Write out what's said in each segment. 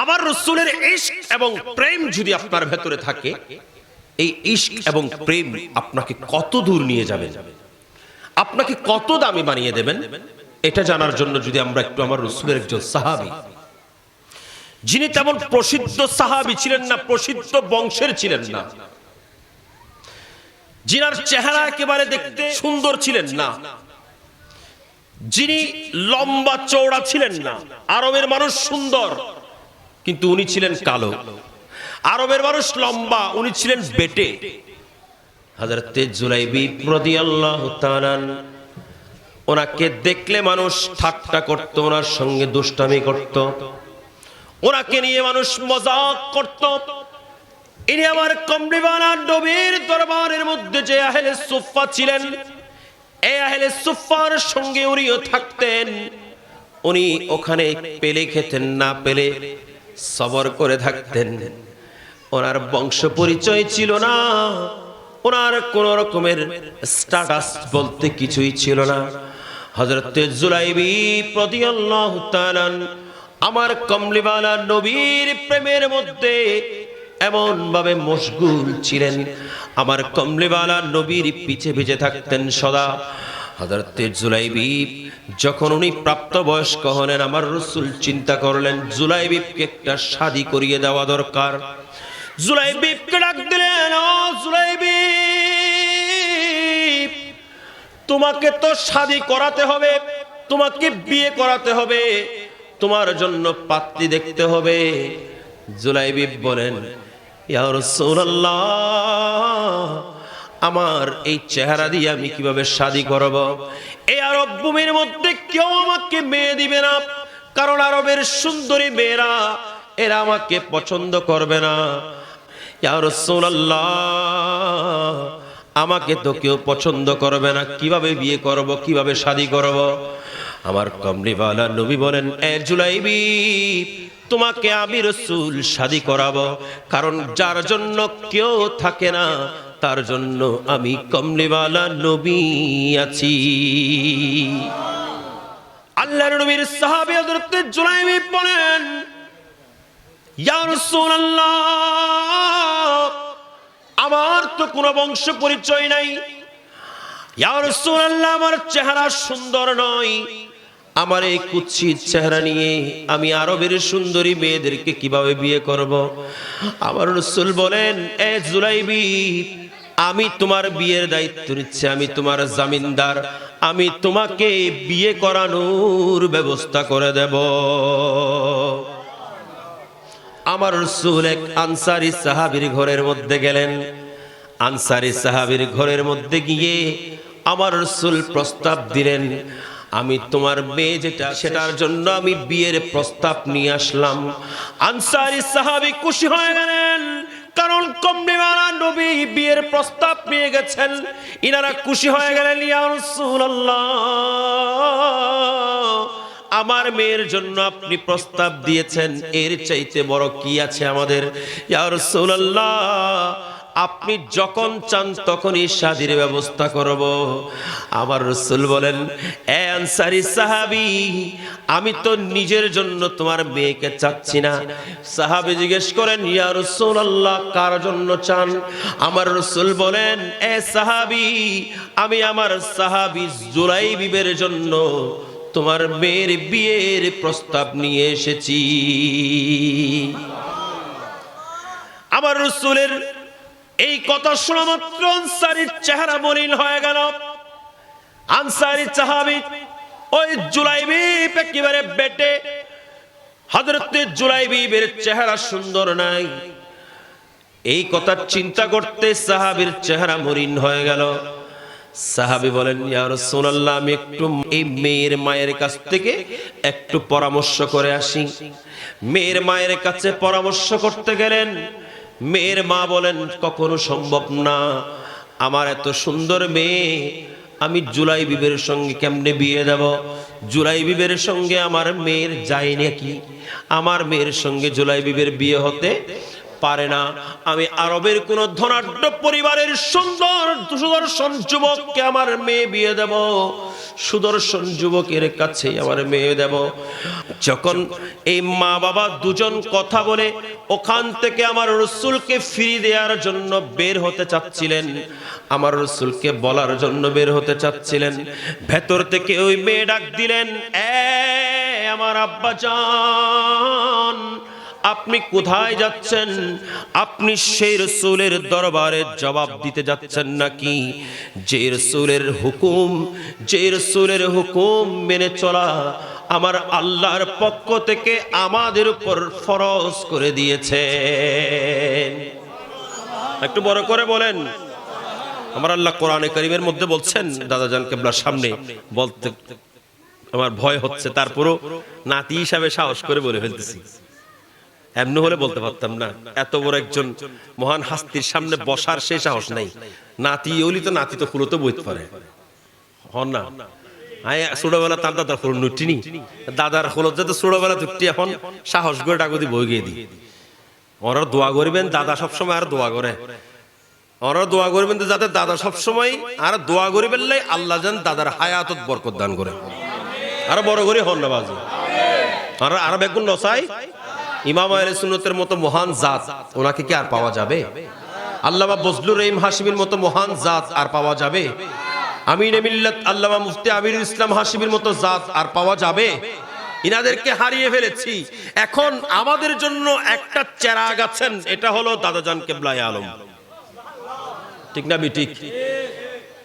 আমার রসুলের ইশক এবং প্রেম যদি আপনার ভেতরে থাকে, এই ইশক এবং প্রেম আপনাকে কত দূর নিয়ে যাবে? আপনাকে কত দামি বানিয়ে দেবেন? এটা জানার জন্য যদি আমরা একটু আমার রসুলের একজন সাহাবি, যিনি তেমন প্রসিদ্ধ সাহাবি ছিলেন না, প্রসিদ্ধ বংশের ছিলেন না যিনার চেহারা একেবারে দেখতে সুন্দর ছিলেন না, যিনি লম্বা চৌড়া ছিলেন না, আরবের মানুষ সুন্দর কিন্তু উনি ছিলেন কালো। আরবের মানুষ লম্বা, উনি ছিলেন বেটে। ওনাকে দেখলে মানুষ ঠাট্টা করত, ওনার সঙ্গে দুষ্টামি করত। ওনাকে নিয়ে মানুষ মজাক করত। ইনি আমার কমলিবানা নবীর দরবারের মধ্যে যে আহলে সুফা ছিলেন, এই আহলে সুফার সঙ্গে উনিও থাকতেন। উনি ওখানে পেলে খেতেন, না পেলে সবর করে থাকতেন। ওনার বংশ পরিচয় ছিল না। ওনার কোন রকমের স্ট্যাটাস বলতে কিছুই ছিল না। হযরত জুলাইবি রাদিয়াল্লাহু তাআলা আমার কমলিওয়ালা নবীর প্রেমের মধ্যে এমন ভাবে মশগুল ছিলেন। আমার কমলিওয়ালা নবীর পিছে ভিজে থাকতেন সদা। জুলাইবি, যখন উনি প্রাপ্তবয়স্ক হলেন, আমার রসুল চিন্তা করলেন, জুলাইবিবকে একটা শাদি করিয়ে দেওয়া দরকার। জুলাইবিবকে ডাক দিলেন, ও জুলাইবিব, তোমাকে তো শাদি করাতে হবে, তোমাকে বিয়ে করাতে হবে, তোমার জন্য পাত্রী দেখতে হবে। জুলাইবিব বলেন, ইয়া রাসূলুল্লাহ আমার এই চেহারা দিয়ে আমি কীভাবে শাদি করব? এই আরব ভূমির মধ্যে কেউ আমাকে মেয়ে দিবে না। কারণ আরবের সুন্দরী মেয়েরা, এরা আমাকে পছন্দ করবে না। আমাকে তো কেউ পছন্দ করবে না। কীভাবে বিয়ে করব, কীভাবে শাদি করব? আমার কমলিওয়ালা নবী বলেন, এ জুলাইবি, তোমাকে আমি রসুল শাদি করাবো। কারণ যার জন্য কেউ থাকে না তার জন্য আমি কমলিওয়ালা নবী আছি। আল্লাহর নবীর সাহাবী হযরত জুলাইবি বলেন, ইয়া রাসূলুল্লাহ, আমার তো কোনো বংশ পরিচয় নাই। ইয়া রাসূলুল্লাহ, আমার চেহারা সুন্দর নয়। আমার এই কুচ্ছিত চেহারা নিয়ে আমি আরবের সুন্দরী মেয়েদেরকে কীভাবে বিয়ে করব? আমার রসুল বলেন, এ জুলাইবি আমি তোমার বিয়ের দায়িত্ব নিচ্ছি, আমি তোমার জামিনদার, আমি তোমাকে বিয়ে করানোর ব্যবস্থা করে দেব। আমার রসুল এক আনসারি সাহাবির ঘরের মধ্যে গেলেন। আনসারি সাহাবির ঘরের মধ্যে গিয়ে আমার রসুল প্রস্তাব দিলেন, আমি তোমার মেয়ে যেটা, সেটার জন্য আমি বিয়ের প্রস্তাব নিয়ে আসলাম। আনসারি সাহাবি খুশি হয়ে গেলেন। কারণ কমনিওয়ালা নবী বিয়ের প্রস্তাব পেয়ে গেছেন। ইনারা খুশি হয়ে গেলেন, ইয়া রাসূলুল্লাহ, আমার মেয়ের জন্য আপনি প্রস্তাব দিয়েছেন, এর চাইতে বড় কি আছে আমাদের? ইয়া রাসূলুল্লাহ আপনি যখন চান, তখনই শাদির ব্যবস্থা করব। আমার রসুল বলেন, এ আনসারি সাহাবি, আমি তো নিজের জন্য তোমার মেয়েকে চাচ্ছি না। সাহাবি জিজ্ঞেস করেন, ইয়া রসুল আল্লাহ কার জন্য চান? আমার রসুল বলেন, এ সাহাবি, আমি আমার সাহাবি জুলাইবিবের জন্য তোমার মেয়ের বিয়ের প্রস্তাব নিয়ে এসেছি। আমার রসুলের এই কথা শোনা মাত্র আনসারির চেহারা মলিন হয়ে গেল। আনসারি চাহাবি ওই জুলাইবিব একেবারে বেটে চেহারা সুন্দর নাই। এই কথা চিন্তা করতে সাহাবির চেহারা মলিন হয়ে গেল। সাহাবি বলেন, ইয়া রাসূলুল্লাহ, আমি একটু এই মেয়ের মায়ের কাছ থেকে একটু পরামর্শ করে আসি। মেয়ের মায়ের কাছে পরামর্শ করতে গেলেন। মেয়ের মা বলেন, কখনো সম্ভব না। আমার এত সুন্দর মেয়ে, আমি জুলাই বিবের সঙ্গে কেমনে বিয়ে দেব? জুলাই বিবের সঙ্গে আমার মেয়ের যায় নাকি? আমার মেয়ের সঙ্গে জুলাই বিবের বিয়ে হতে পারে না। আমি আরবের কোন ধনাঢ্য পরিবারের সুন্দর সুদর্শন যুবককে আমার মেয়ে বিয়ে দেব। সুদর্শন যুবকের কাছে আমার মেয়ে দেব। যখন এই মা বাবা দুজন কথা বলে ওখান থেকে আমার রসুলকে ফিরিয়ে দেওয়ার জন্য বের হতে চাচ্ছিলেন। আমার রসুলকে বলার জন্য বের হতে চাচ্ছিলেন। ভেতর থেকে ওই মেয়ে ডাক দিলেন, এ আমার আব্বা জান আপনি কোথায় যাচ্ছেন? আপনি সেই রসুলের দরবারে জবাব দিতে যাচ্ছেন নাকি? যে রসুলের হুকুম, যে রসুলের হুকুম মেনে চলা আমার আল্লাহর পক্ষ থেকে আমাদের উপর ফরজ করে দিয়েছে একটু বড় করে বলেন। আমার আল্লাহ কোরআনে করিমের মধ্যে বলছেন দাদাজান কেবলার সামনে, বলতে আমার ভয় হচ্ছে, তারপরও নাতি হিসাবে সাহস করে বলে ফেলতেছি। এমনি হলে বলতে পারতাম না। এত বড় একজন মহান হাস্তির সামনে বসার সেই সাহস নাই। নাতি ওলি তো নাতি তো খুলো তো বইতে পারে। হন না। ছোটবেলা তার দাদার নুটিনি দাদার যাতে ছোটবেলা এখন সাহস করে বই গিয়ে ওরা দোয়া করবেন, দাদা সবসময় আর দোয়া করে। ওরা দোয়া করবেন যাতে দাদা সবসময় আর দোয়া করিবেন লাই আল্লাহ যেন দাদার হায়াতত বরকত দান করে। আর বড় করে হন না বাজু। আর আর বেগুন নসাই ইমাম আহলে মতো মহান জাত ওনাকে কি আর পাওয়া যাবে? আল্লামা বজলুর রহিম হাসিমের মতো মহান জাত আর পাওয়া যাবে? আমিন মিল্লাত আল্লামা মুফতি আমিরুল ইসলাম হাসিমের মতো জাত আর পাওয়া যাবে? ইনাদেরকে হারিয়ে ফেলেছি। এখন আমাদের জন্য একটা চেরা গাছেন এটা হলো দাদাজান কেবলাই আলম। ঠিক না ঠিক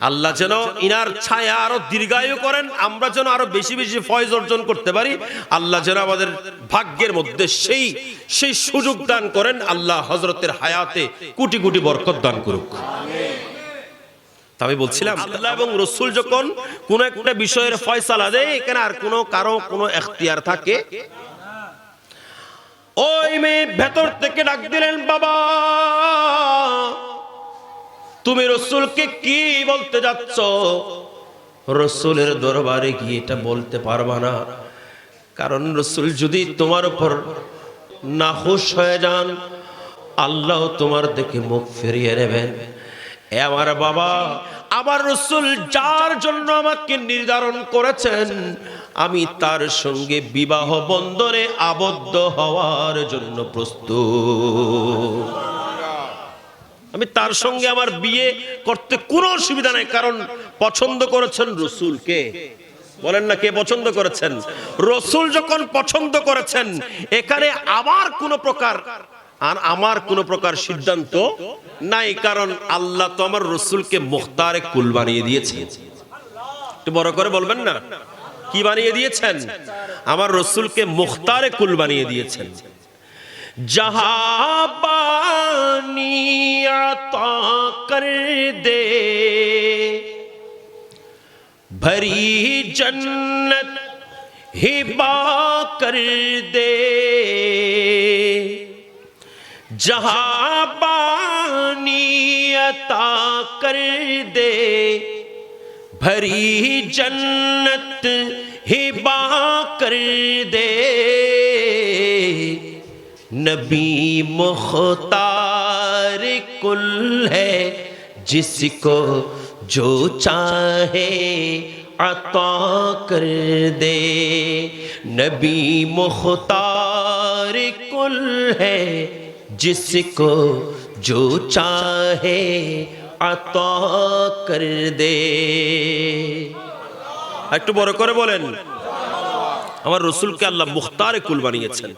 আল্লাহ যেন ইনার ছায়া আরও দীর্ঘায়ু করেন, আমরা যেন আরও বেশি বেশি ফয়জ অর্জন করতে পারি। আল্লাহ যেন আমাদের ভাগ্যের মধ্যে সেই সেই সুযোগ দান করেন, আল্লাহ হজরতের হায়াতে কোটি কোটি বরকত দান করুক। আমি বলছিলাম, আল্লাহ এবং রসুল যখন কোন একটা বিষয়ের ফয়সালা দেয়, এখানে আর কোনো কারও কোনো এখতিয়ার থাকে? ওই মেয়ে ভেতর থেকে ডাক দিলেন, বাবা! তুমি রসুলকে কি বলতে যাচ্ছ? রসুলের দরবারে গিয়ে এটা বলতে পারবা না। কারণ রসুল যদি তোমার উপর নাহুশ হয়ে যান, আল্লাহ তোমার দেখে মুখ ফিরিয়ে নেবেন। আমার বাবা, আমার রসুল যার জন্য আমাকে নির্ধারণ করেছেন, আমি তার সঙ্গে বিবাহ বন্ধনে আবদ্ধ হওয়ার জন্য প্রস্তুত। আমি তার সঙ্গে আমার বিয়ে করতে কোনো অসুবিধা নাই, কারণ পছন্দ করেছেন রসুলকে। বলেন না কে পছন্দ করেছেন? রসুল যখন পছন্দ করেছেন, এখানে আবার কোন প্রকার আর আমার কোন প্রকার সিদ্ধান্ত নাই, কারণ আল্লাহ তো আমার রসুলকে মুখতারে কুল বানিয়ে দিয়েছে একটু বড় করে বলবেন না? কি বানিয়ে দিয়েছেন? আমার রসুলকে মুখতারে কুল বানিয়ে দিয়েছেন। जहां عطا کر دے۔ بھری جنت ہبا کر دے۔ جہاں بانی عطا کر دے۔ بھری جنت ہبا کر دے۔ نبی مختار कुल है जिसको जो चाहे अता कर दे नबी मुख्तार कुल है जिसको जो चाहे अता कर दे একটু বড় করে বলেন আমার রসুলকে আল্লাহ মুখতারে কুল বানিয়েছেন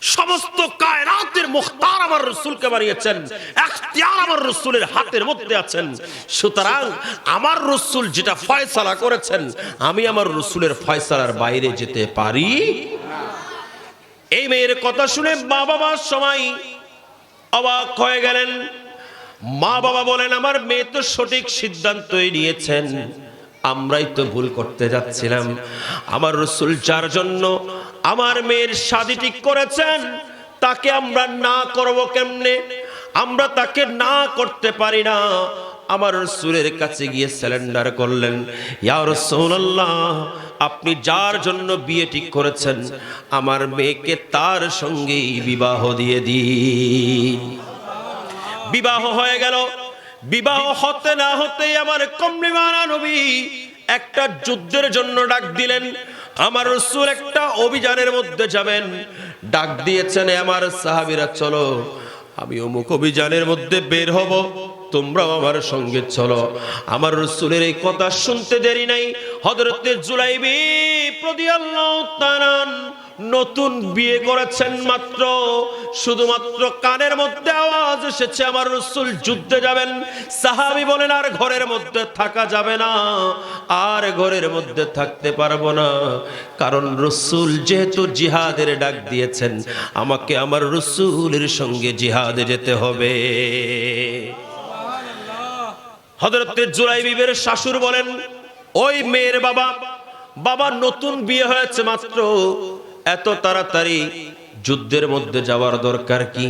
সমস্ত কায়নাতের মুখতার আমার রসুলকে বানিয়েছেন, এখতিয়ার আমার রসুলের হাতের মধ্যে আছেন। সুতরাং আমার রসুল যেটা ফয়সালা করেছেন, আমি আমার রসুলের ফয়সালার বাইরে যেতে পারি? এই মেয়ের কথা শুনে মা বাবার সময় অবাক হয়ে গেলেন। মা বাবা বলেন, আমার মেয়ে তো সঠিক সিদ্ধান্তই নিয়েছেন। আমরাই তো ভুল করতে যাচ্ছিলাম। আমার রসুল যার জন্য আমার মেয়ের শাদি ঠিক করেছেন? তাকে আমরা না করব কেমনে? আমরা তাকে না করতে পারি না। আমার রসুলের কাছে গিয়ে সিলিন্ডার করলেন, ইয়া রাসূলুল্লাহ, আপনি যার জন্য বিয়ে ঠিক করেছেন, আমার মেয়েকে তার সঙ্গেই বিবাহ দিয়ে দিন। বিবাহ হয়ে গেল। বিবাহ হতে না হতে আমার কমলিমানা নবী একটা যুদ্ধের জন্য ডাক দিলেন। আমার রসুল একটা অভিযানের মধ্যে যাবেন। ডাক দিয়েছেন আমার সাহাবিরা, চলো। আমি অমুক অভিযানের মধ্যে বের হব। তোমরাও আমার সঙ্গে চলো। আমার রসুলের এই কথা শুনতে দেরি নাই। হজরতের জুলাইবি প্রদি তাআলা নতুন বিয়ে করেছেন মাত্র। শুধুমাত্র কানের মধ্যে আওয়াজ এসেছে, আমার রসুল যুদ্ধে যাবেন। সাহাবি বলেন, আর ঘরের মধ্যে থাকা যাবে না। আর ঘরের মধ্যে থাকতে পারব না। কারণ রসুল যেহেতু জিহাদের ডাক দিয়েছেন, আমাকে আমার রসুলের সঙ্গে জিহাদে যেতে হবে। হজরতে জুলাই বিবের শাশুর বলেন, ওই মেয়ের বাবা বাবা নতুন বিয়ে হয়েছে মাত্র। এত তাড়াতাড়ি যুদ্ধের মধ্যে যাওয়ার দরকার কি?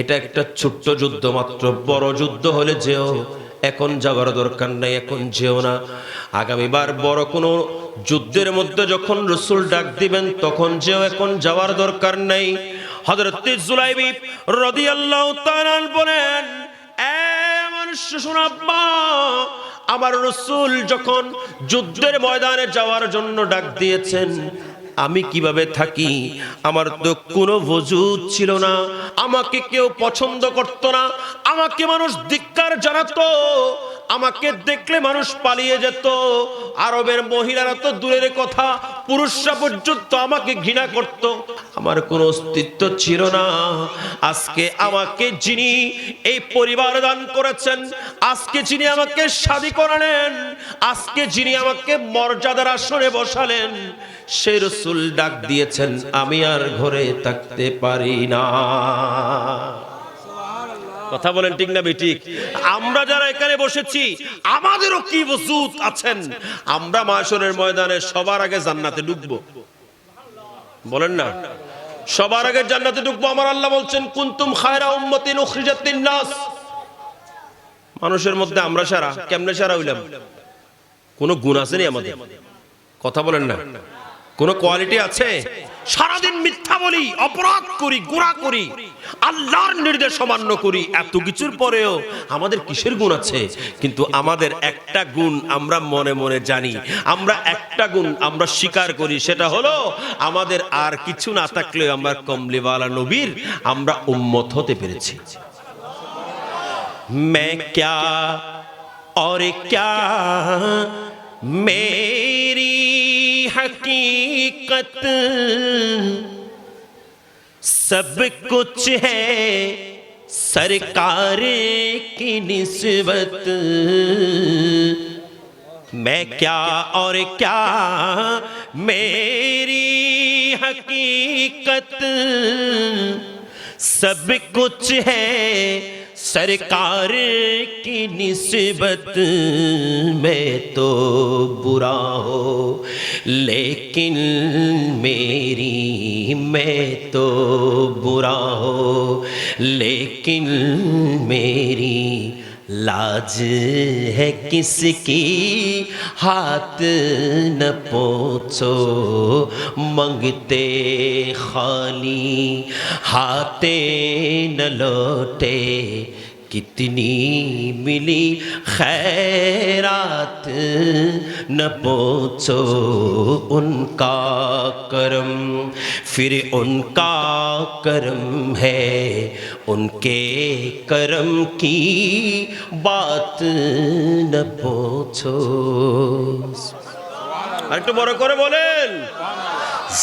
এটা একটা ছোট্ট যুদ্ধ, মাত্র বড় যুদ্ধ হলে যেও। এখন যাওয়ার দরকার নাই, এখন যেও না। আগামীবার বড় কোনো যুদ্ধের মধ্যে যখন রসুল ডাক দিবেন, তখন যেও, এখন যাওয়ার দরকার নাই। হজরত জুলাইবি রাদিয়াল্লাহু তাআলা বলেন আমার রসুল যখন যুদ্ধের ময়দানে যাওয়ার জন্য ডাক দিয়েছেন আমি কীভাবে থাকি? আমার তো কোনো ভজুদ ছিল না। আমাকে কেউ পছন্দ করতো না। আমাকে মানুষ ধিক্কার জানাতো। আমাকে দেখলে মানুষ পালিয়ে যেত। আরবের মহিলারা তো দূরের কথা, পুরুষরা পর্যন্ত আমাকে ঘৃণা করত। আমার কোনো অস্তিত্ব ছিল না। আজকে আমাকে যিনি এই পরিবার দান করেছেন, আজকে যিনি আমাকে শাদি করালেন, আজকে যিনি আমাকে মর্যাদার আসনে বসালেন সে রসুল ডাক দিয়েছেন, আমি আর ঘরে থাকতে পারি না। কথা বলেন ঠিক না বেঠিক? আমরা যারা এখানে বসেছি, আমাদেরও কি বসুত আছেন? আমরা মাসনের ময়দানে সবার আগে জান্নাতে ঢুকবো। বলেন না। সবার আগে জান্নাতে ঢুকবো, আমার আল্লাহ বলছেন, কুন্তুম খায়রা উম্মতিন উখরিজাত নাস মানুষের মধ্যে আমরা সারা, কেমনে সারা হইলাম? কোনো গুণ আছে নি আমাদের? কথা বলেন না। কোনো কোয়ালিটি আছে? সারাদিন মিথ্যা বলি অপরাধ করি গুণা করি আল্লাহর নির্দেশ অমান্য করি এত কিছুর পরেও আমাদের কিসের গুণ আছে কিন্তু আমাদের একটা গুণ আমরা মনে মনে জানি আমরা একটা গুণ আমরা স্বীকার করি সেটা হলো আমাদের আর কিছু না থাকলেও আমরা কমলিওয়ালা নবীর আমরা উম্মত হতে পেরেছি मैं क्या और क्या حقیقت سب کچھ ہے سرکار کی نسبت۔ میں کیا اور کیا میری حقیقت سب کچھ ہے سرکار کی نسبت میں تو برا ہو، لیکن میری میں تو برا ہو، لیکن میری لاج ہے کس کی؟ ہاتھ نہ پوچھو، منگتے خالی، ہاتھیں نہ لوٹے کتنی ملی خیرات، نہ پوچھو ان کا کرم۔ پھر ان کا کرم ہے، ان کے کرم کی بات نہ پوچھو۔ انٹو بورو کرے بولیں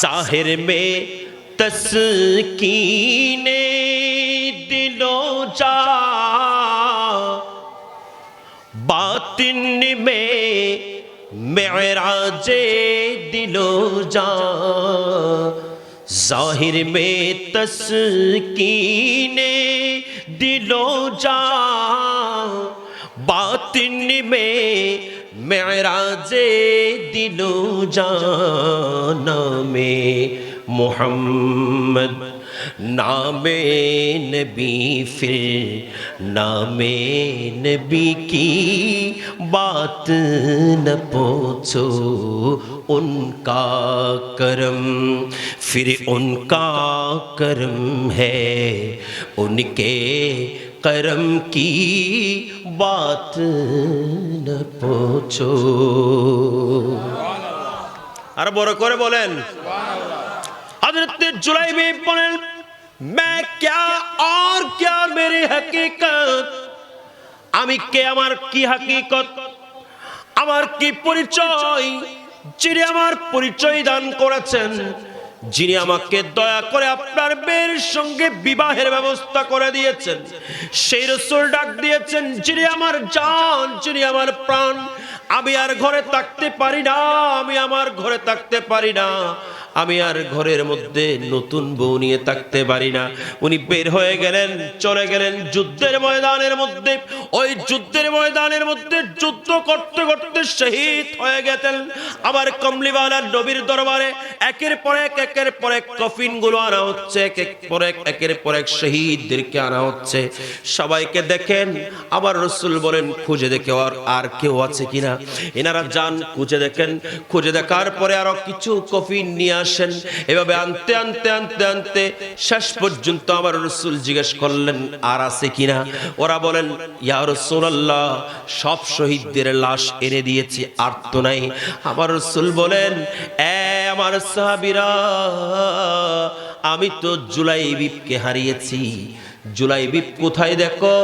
ظاہر میں تسکین دلوں جا তিন নিবে মেরাজে দিল যা জাহির মে তসকিনে দিল যা বাতিন মে মেরাজে দিল যা নামে মোহাম্মদ नामे नबी फिर नामे नबी की बात न पूछो उनका करम फिर उनका करम है उनके करम की बात न पूछो আর বড় করে বলেন हजरत जुलाइबी বলেন मैं क्या और क्या मेरी हकीकत আমি কে আমার কি হাকিকত আমার কি পরিচয় যিনি আমার পরিচয় দান করেছেন যিনি আমাকে দয়া করে আপনার মেয়ের সঙ্গে বিবাহের ব্যবস্থা করে দিয়েছেন সেই রসুল ডাক দিয়েছেন যিনি আমার জান যিনি আমার প্রাণ আমি আর ঘরে থাকতে পারি না আমি আমার ঘরে থাকতে পারি না আমি আর ঘরের মধ্যে নতুন বউ নিয়ে থাকতে পারি না। উনি বের হয়ে গেলেন, চলে গেলেন যুদ্ধের ময়দানের মধ্যে। ওই যুদ্ধের ময়দানের মধ্যে যুদ্ধ করতে করতে শহীদ হয়ে গেছেন। আবার কমলিওয়ালা নবীর দরবারে একের পর এক, একের পর এক কফিনগুলো আনা হচ্ছে, এক এক পর এক, একের পর এক শহীদদেরকে আনা হচ্ছে। সবাইকে দেখেন আবার রসুল বলেন, খুঁজে দেখে আর আর কেউ আছে কিনা? এনারা যান, খুঁজে দেখেন। খুঁজে দেখার পরে আরও কিছু কফিন নিয়ে আসেন। এভাবে আনতে আনতে আনতে আনতে শেষ পর্যন্ত আমার রসুল জিজ্ঞেস করলেন, আর আছে কিনা ওরা বলেন, ইয়া রসুল্লাহ সব শহীদদের লাশ এনে দিয়েছি, আর তো নাই। আমার রসুল বলেন আমার সাহাবিরা, আমি তো জুলাই বিপকে হারিয়েছি জুলাইবিব কোথায় দেখো?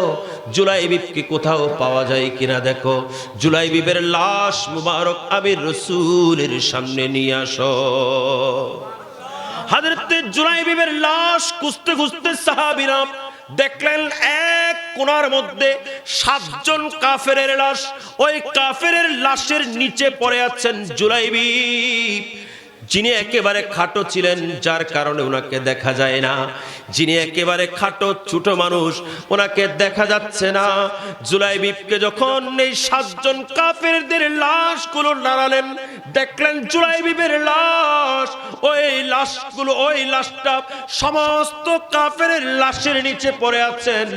জুলাইবিবকে কোথাও পাওয়া যায় কিনা দেখো? জুলাইবিবের লাশ মুবারক আমি রসুলের সামনে নিয়ে আসো। হাজরতে জুলাইবিবের লাশ খুঁজতে খুঁজতে সাহাবিরা দেখলেন, এক কোনার মধ্যে সাতজন কাফেরের লাশ। ওই কাফেরের লাশের নিচে পড়ে আছেন জুলাইবি যিনি একেবারে খাটো ছিলেন, যার কারণে ওনাকে দেখা যায় না। যিনি একেবারে খাটো, ছোট মানুষ ওনাকে দেখা যাচ্ছে না। জুলাইবিবকে যখন এই সাতজন কাফেরদের লাশগুলো নাড়ালেন, দেখলেন জুলাইবিবের লাশ, ওই লাশগুলো, ওই লাশটা সমস্ত কাফের লাশের নিচে পড়ে আছেন।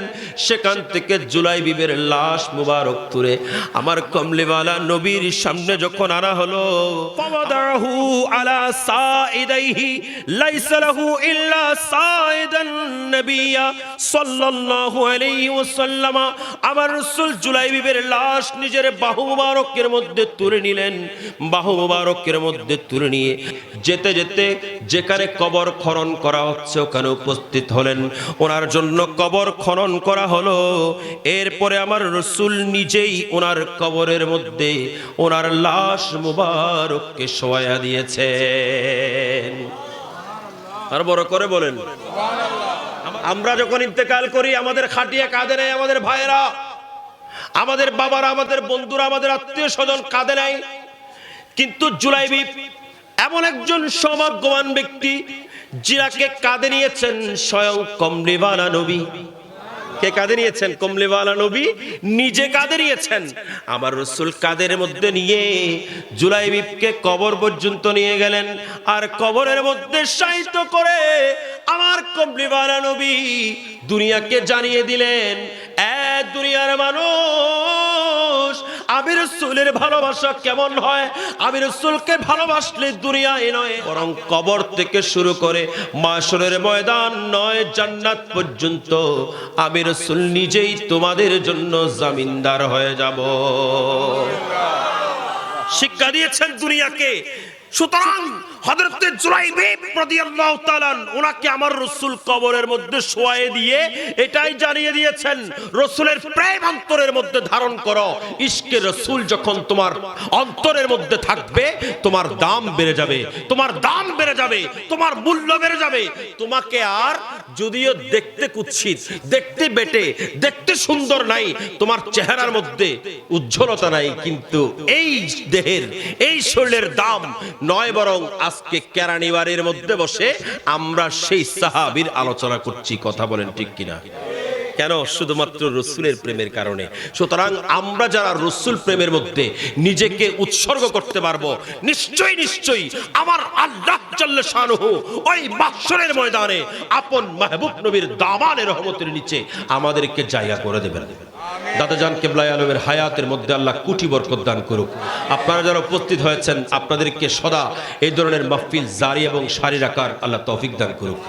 সেখান থেকে জুলাইবিবের লাশ মুবারক তুলে আমার কমলিওয়ালা নবীর সামনে যখন আনা হলো নিলেন। বাহু মুবারকের মধ্যে তুলে নিয়ে যেতে যেতে যেখানে কবর খনন করা হচ্ছে ওখানে উপস্থিত হলেন। ওনার জন্য কবর খনন করা হলো। এরপরে আমার রসুল নিজেই ওনার কবরের মধ্যে ওনার লাশ মুবারককে শোয়া দিয়েছেন আর বড় করে বলেন। আমরা যখন ইন্তেকাল করি, আমাদের খাটিয়া কাঁদে নেয় আমাদের ভাইয়েরা। আমাদের বাবারা, আমাদের বন্ধুরা, আমাদের আত্মীয় স্বজন কাঁদে নেয় কিন্তু জুলাইবি এমন একজন সৌভাগ্যবান ব্যক্তি জিরাকে কাঁদে নিয়েছেন স্বয়ং কমলিওয়ালা নবী। কে কাঁধে নিয়েছেন কমলিওয়ালা নবী নিজে কাঁধে নিয়েছেন আমার রসুল কাদের মধ্যে নিয়ে জুলাইবিবকে কবর পর্যন্ত নিয়ে গেলেন আর কবরের মধ্যে সাহিত্য করে আমার কমলিওয়ালা নবী দুনিয়াকে জানিয়ে দিলেন, এ দুনিয়ার মানুষ আমি রসুলের ভালোবাসা কেমন হয়? আমি রসুলকে ভালোবাসলে দুনিয়া এ নয়, বরং কবর থেকে শুরু করে মাসরের ময়দান নয়, জান্নাত পর্যন্ত আমি রসুল নিজেই তোমাদের জন্য জামিনদার হয়ে যাব। শিক্ষা দিয়েছেন দুনিয়াকে। সুতরাং তোমার দাম বেড়ে যাবে, তোমার দাম বেড়ে যাবে, তোমার মূল্য বেড়ে যাবে, তোমাকে আর যদিও দেখতে কুৎসিত, দেখতে বেটে, দেখতে সুন্দর নাই, তোমার চেহারার মধ্যে উজ্জ্বলতা নাই, কিন্তু এই দেহের, এই শরীরের দাম নয় বরং আজকে কেরানিবাড়ির মধ্যে বসে আমরা সেই সাহাবির আলোচনা করছি, কথা বলেন ঠিক কিনা? কেন? শুধুমাত্র রসুলের প্রেমের কারণে। সুতরাং আমরা যারা রসুল প্রেমের মধ্যে নিজেকে উৎসর্গ করতে পারব, নিশ্চয়ই নিশ্চয়ই আমার আল্লাহ জাল্লে শানুহু ওই বাসরের ময়দানে আপন মাহবুব নবীর দামানের রহমতের নিচে আমাদেরকে জায়গা করে দেবেন। দাদা জান কেবলাই আলমের হায়াতের মধ্যে আল্লাহ কুটি বরকত দান করুক। আপনারা যারা উপস্থিত হয়েছেন, আপনাদেরকে সদা এই ধরনের মাহফিল জারি এবং সারি রাখার আল্লাহ তৌফিক দান করুক।